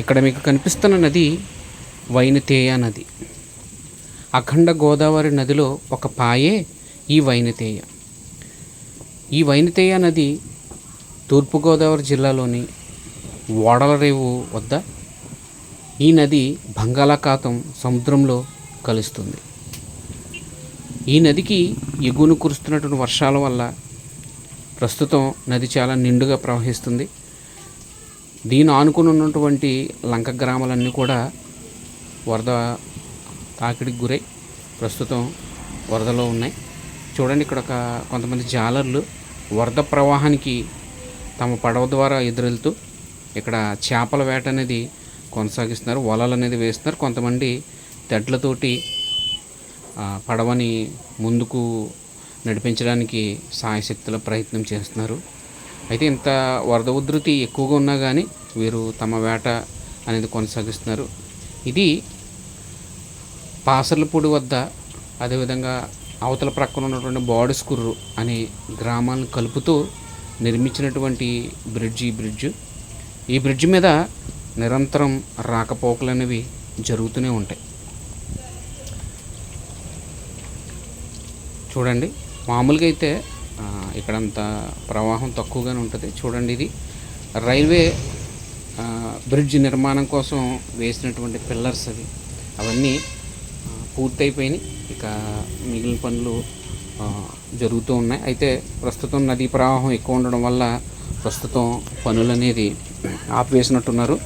ఇక్కడ మీకు కనిపిస్తున్న నది వైనతేయ నది. అఖండ గోదావరి నదిలో ఒక పాయే ఈ వైనతేయ. ఈ వైనతేయ నది తూర్పుగోదావరి జిల్లాలోని ఓడలరేవు వద్ద ఈ నది బంగాళాఖాతం సముద్రంలో కలుస్తుంది. ఈ నదికి ఎగువను కురుస్తున్నటువంటి వర్షాల వల్ల ప్రస్తుతం నది చాలా నిండుగా ప్రవహిస్తుంది. దీని ఆనుకుని ఉన్నటువంటి లంక గ్రామాలన్నీ కూడా వరద తాకిడికి గురై ప్రస్తుతం వరదలో ఉన్నాయి. చూడండి ఇక్కడ ఒక కొంతమంది జాలర్లు వరద ప్రవాహానికి తమ పడవ ద్వారా ఎదురెళ్తూ ఇక్కడ చేపల వేట అనేది కొనసాగిస్తున్నారు వలలు అనేది వేస్తున్నారు. కొంతమంది తెడ్లతోటి పడవని ముందుకు నడిపించడానికి సాయశక్తుల ప్రయత్నం చేస్తున్నారు. అయితే ఇంత వరద ఉధృతి ఎక్కువగా ఉన్నా కానీ వీరు తమ వేట అనేది కొనసాగిస్తున్నారు. ఇది పాసర్లపూడి వద్ద అదేవిధంగా అవతల ప్రక్కన ఉన్నటువంటి బోడస్కుర్రు అనే గ్రామాలను కలుపుతూ నిర్మించినటువంటి బ్రిడ్జి బ్రిడ్జ్. ఈ బ్రిడ్జ్ మీద నిరంతరం రాకపోకలు అనేవి జరుగుతూనే ఉంటాయి. చూడండి మామూలుగా అయితే ఇక్కడంతా ప్రవాహం తక్కువగానే ఉంటుంది. చూడండి ఇది. రైల్వే బ్రిడ్జ్ నిర్మాణం కోసం వేసినటువంటి పిల్లర్స్ అవి. అవన్నీ పూర్తయిపోయినాయి. ఇక మిగిలిన పనులు జరుగుతూ ఉన్నాయి. అయితే ప్రస్తుతం నదీ ప్రవాహం ఎక్కువ ఉండడం వల్ల ప్రస్తుతం పనులు అనేది ఆపివేసినట్టున్నారు.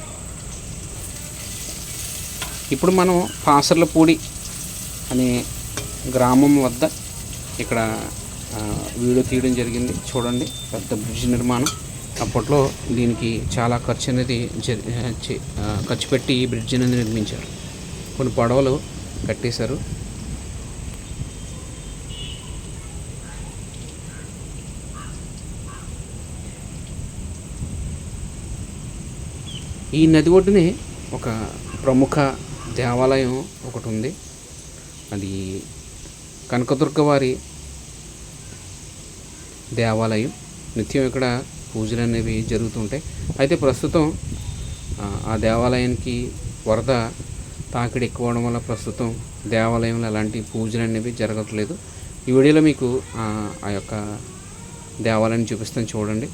ఇప్పుడు మనం పాసర్లపూడి అనే గ్రామం వద్ద ఇక్కడ వీడియో తీయడం జరిగింది. చూడండి పెద్ద బ్రిడ్జ్ నిర్మాణం. అప్పట్లో దీనికి చాలా ఖర్చు అనేది ఖర్చు పెట్టి ఈ బ్రిడ్జ్ అనేది నిర్మించారు. కొన్ని పడవలు కట్టేశారు. ఈ నది ఒడ్డునే ఒక ప్రముఖ దేవాలయం ఒకటి ఉంది. అది కనకదుర్గ వారి దేవాలయం. నిత్యం ఇక్కడ పూజలు అనేవి జరుగుతుంటాయి. అయితే ప్రస్తుతం ఆ, దేవాలయానికి వరద తాకిడి ఎక్కువ అవడం వల్ల ప్రస్తుతం దేవాలయంలో ఎలాంటి పూజలు అనేవి జరగట్లేదు. ఈ వీడియోలో మీకు ఆ, యొక్క దేవాలయాన్ని చూపిస్తాను చూడండి.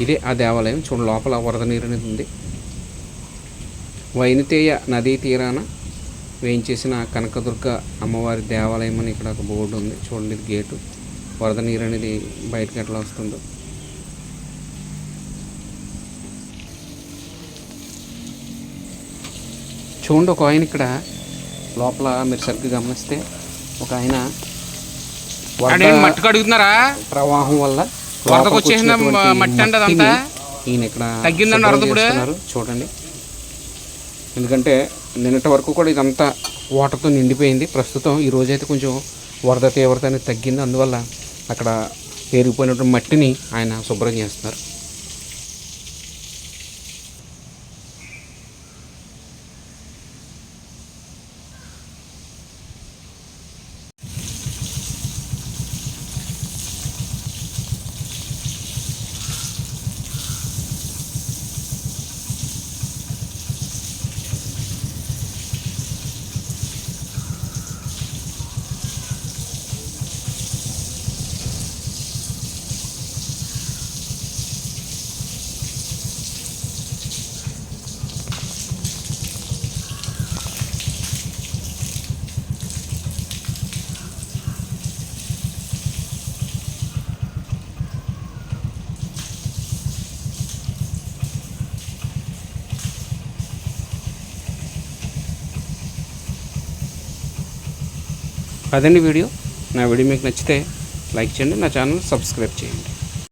ఇదే ఆ దేవాలయం. చూడండి లోపల వరద నీరు అనేది ఉంది. వైనతేయ నదీ తీరాన వేయించేసిన కనకదుర్గ అమ్మవారి దేవాలయం అని ఇక్కడ ఒక బోర్డు ఉంది. చూడండి గేటు. వరద నీరు అనేది బయటకు ఎట్లా వస్తుందో. చూడండి ఒక ఆయన ఇక్కడ లోపల మీరు సరిగ్గా గమనిస్తే ఒక ఆయన మట్టి కడుగుతున్నారా ప్రవాహం వల్ల మట్టి అండి ఈయన ఇక్కడ తగ్గిందండి. చూడండి. ఎందుకంటే నిన్నటి వరకు కూడా ఇదంతా వాటర్తో నిండిపోయింది. ప్రస్తుతం ఈ రోజైతే కొంచెం వరద తీవ్రత అనేది తగ్గింది. అందువల్ల అక్కడ పేరుకుపోయినటువంటి మట్టిని ఆయన శుభ్రం చేస్తున్నారు. అదండి వీడియో. నా వీడియో మీకు నచ్చితే లైక్ చేయండి నా ఛానల్ సబ్స్క్రైబ్ చేయండి.